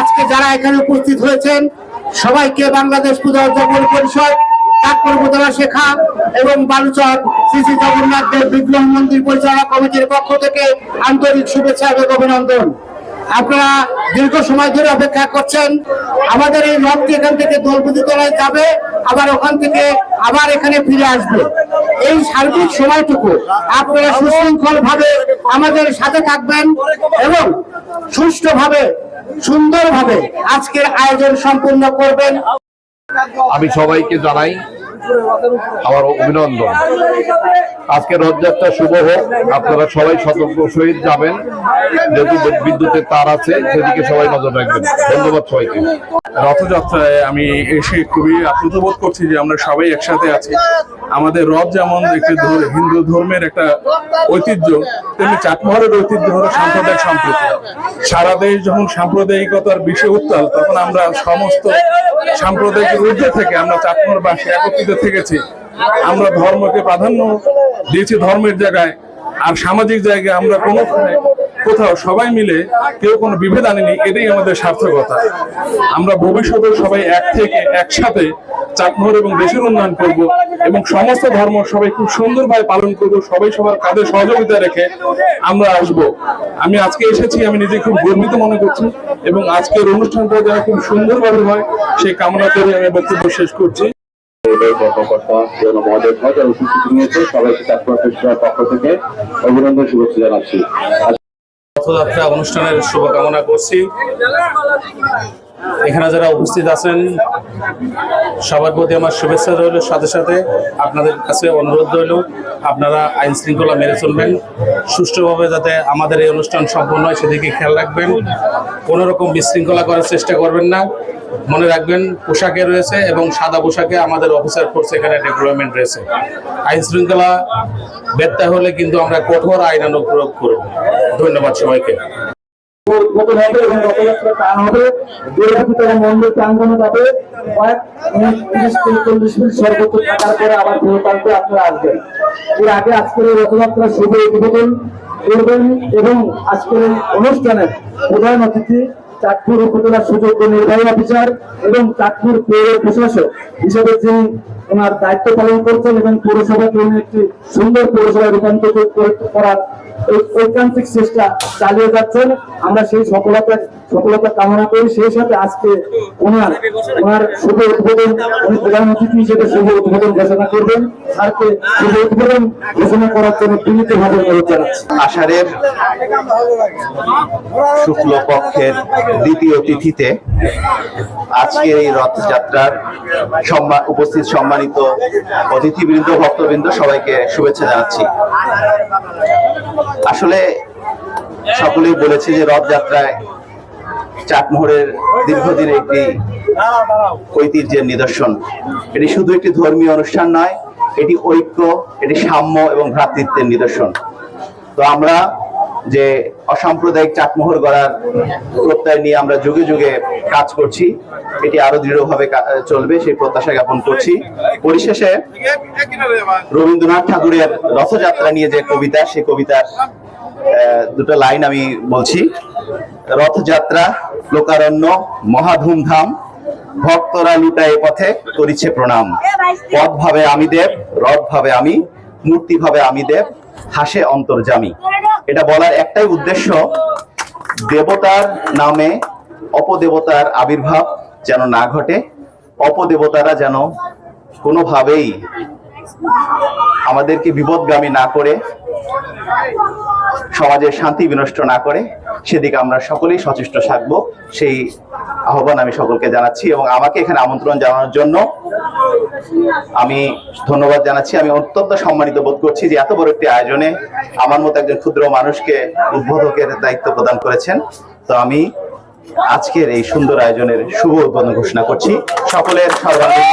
আজকে যারা এখানে উপস্থিত হয়েছেন, সবাইকে বাংলাদেশ পূজা উদযাপন পরিষদ শেখা এবং বালুচর শ্রী শ্রী জগন্নাথ দেব বিগ্রহ মন্দির পরিচালনা কমিটির পক্ষ থেকে আন্তরিক শুভেচ্ছা এবং অভিনন্দন। আপনারা দীর্ঘ সময় ধরে অপেক্ষা করছেন, আমাদের এই রথটি এখান থেকে দোলপুজি তলায় যাবে। আবার ওখান থেকে আবার এখানে ফিরে আসবে। এই সার্বিক সময়টুকু আপনারা সুশৃঙ্খল ভাবে আমাদের সাথে থাকবেন এবং সুষ্ঠুভাবে, সুন্দরভাবে আজকের আয়োজন সম্পূর্ণ করবেন। আমি সবাইকে জানাই আমার অভিনন্দন। আজকে রথযাত্রা শুভ হোক। আপনারা সবাই সতর্ক সহিত যাবেন। যেহেতু বিদ্যুতের তার আছে, সেদিকে সবাই নজর রাখবেন। ধন্যবাদ সবাইকে। রথযাত্রায় আমি এসে খুবই আপ্লুত বোধ করছি যে আমরা সবাই একসাথে আছি। আমাদের রথ যেমন একটি হিন্দু ধর্মের একটা ঐতিহ্য, তেমনি চাটমোহরের ঐতিহ্য হলো সাম্প্রদায়িক সম্প্রীতি। সারা দেশ যখন সাম্প্রদায়িকতার বিষয়ে উত্তাল, তখন আমরা সমস্ত সাম্প্রদায়িক ঊর্ধ্বে থেকে আমরা চাটমোহরবাসী একত্রিত থেকেছি। আমরা ধর্মকে প্রাধান্য দিয়েছি ধর্মের জায়গায়, আর সামাজিক জায়গায় আমরা কোনো কোথাও সবাই মিলে কেউ কোনো বিভেদ আনেনি, এটাই আমাদের সার্থকতা। আমরা ভবিষ্যতে সবাই এক থেকে একসাথে চাটমোহর এবং দেশের উন্নয়ন করব এবং সমস্ত ধর্ম সবাই খুব সুন্দরভাবে পালন করব সবাই সবার কাঁধে সহযোগিতা রেখে আমরা আসব। আমি আজকে এসেছি আমি নিজে খুব গর্বিত মনে করছি এবং আজকের অনুষ্ঠানটা যেন খুব সুন্দরভাবে হয় সেই কামনা করে আমি বক্তব্য শেষ করছি। অভিনন্দন শুভেচ্ছা জানাচ্ছি। রথযাত্রা অনুষ্ঠানের শুভকামনা করছি। এখানে যারা উপস্থিত আছেন, সবার প্রতি আমার শুভেচ্ছা রইল। সাথে সাথে আপনাদের কাছে অনুরোধ রইল, আপনারা আইন শৃঙ্খলা মেনে চলবেন। সুষ্ঠুভাবে যাতে আমাদের এই অনুষ্ঠান সম্পূর্ণ হয়, সেদিকে খেয়াল রাখবেন। কোনো রকম বিশৃঙ্খলা করার চেষ্টা করবেন না। মনে রাখবেন, পোশাকে রয়েছে এবং সাদা পোশাকে আমাদের অফিসার ফোর্স এখানে ডেভেলপমেন্ট রয়েছে। আইন শৃঙ্খলা ব্যত্যয় হলে কিন্তু আমরা কঠোর আইন অনুপ্রয়োগ করব। ধন্যবাদ সবাইকে। উদ্বোধন হবে এবং রথযাত্রা টান হবে। মন্দির যাবে। চল্লিশ মিনিট সর্বোচ্চ থাকার পরে আবার আপনারা আসবেন। এর আগে আজকের এই রথযাত্রা শুভ উদ্বোধন করবেন এবং আজকের অনুষ্ঠানের প্রধান অতিথি চাঁদপুর উপজেলার সুযোগ্য নির্বাহী অফিসার এবং চাঁদপুর পৌর প্রশাসক হিসেবে যিনি ওনার দায়িত্ব পালন করছেন এবং পৌরসভাকে একটি সুন্দর পৌরসভায় রূপান্তরিত করার ঐকান্তিক চেষ্টা চালিয়ে যাচ্ছেন। আমরা সেই সফলতা সফলতা কামনা করি। সেই সাথে আজকে ওনার ওনার শুভ উদ্বোধন উনি প্রধান অতিথি হিসেবে শুভ উদ্বোধন ঘোষণা করবেন। স্যারকে শুভ উদ্বোধন ঘোষণা করার জন্য বিনীত ভাবে অনুরোধ জানাচ্ছি। আষাঢ়ের শুক্ল পক্ষের দ্বিতীয় তিথিতে আজকের এই রথযাত্রার সম্মান উপস্থিত সম্মানিত অতিথিবৃন্দ, ভক্তবৃন্দ, সবাইকে শুভেচ্ছা জানাচ্ছি। আসলে সকলেই বলেছে যে রথযাত্রায় চাটমোহরের দীর্ঘদিনের একটি ঐতিহ্যের নিদর্শন। এটি শুধু একটি ধর্মীয় অনুষ্ঠান নয়, এটি ঐক্য, এটি সাম্য এবং ভ্রাতৃত্বের নিদর্শন। তো আমরা যে অসাম্প্রদায়িক চাটমোহর গড়ার প্রত্যয় নিয়ে আমরা যুগে যুগে কাজ করছি, এটি আরও দৃঢ়ভাবে চলবে, সেই প্রত্যাশা জ্ঞাপন করছি। পরিশেষে রবীন্দ্রনাথ ঠাকুরের রথযাত্রা নিয়ে যে কবিতা, সেই কবিতার দুটো লাইন আমি বলছি। রথযাত্রা, লোকারণ্য, মহাধুমধাম, ভক্তরা লুটায় পথে, করিছে প্রণাম। পথ ভাবে আমি দেব রথ ভাবে আমি মূর্তি ভাবে আমি দেব, হাসে অন্তর্জামী এটা বলার একটাই উদ্দেশ্য দেবতার নামে অপদেবতার আবির্ভাব যেন না ঘটে, অপদেবতারা যেন কোনোভাবেই আমাদেরকে বিপদগামী না করে সমাজের শান্তি বিনষ্ট না করে, সেদিকে আমরা সকলেই সচেষ্ট থাকব। সেই আহ্বান আমি সকলকে জানাচ্ছি এবং আমাকে এখানে আমন্ত্রণ জানানোর জন্য আমি ধন্যবাদ জানাচ্ছি। আমি অত্যন্ত সম্মানিত বোধ করছি যে এত বড় একটি আয়োজনে আমার মতো একজন ক্ষুদ্র মানুষকে উদ্বোধকের দায়িত্ব প্রদান করেছেন। তো আমি আজকের এই সুন্দর আয়োজনের শুভ উদ্বোধন ঘোষণা করছি। সকলের সর্বাঙ্গীন।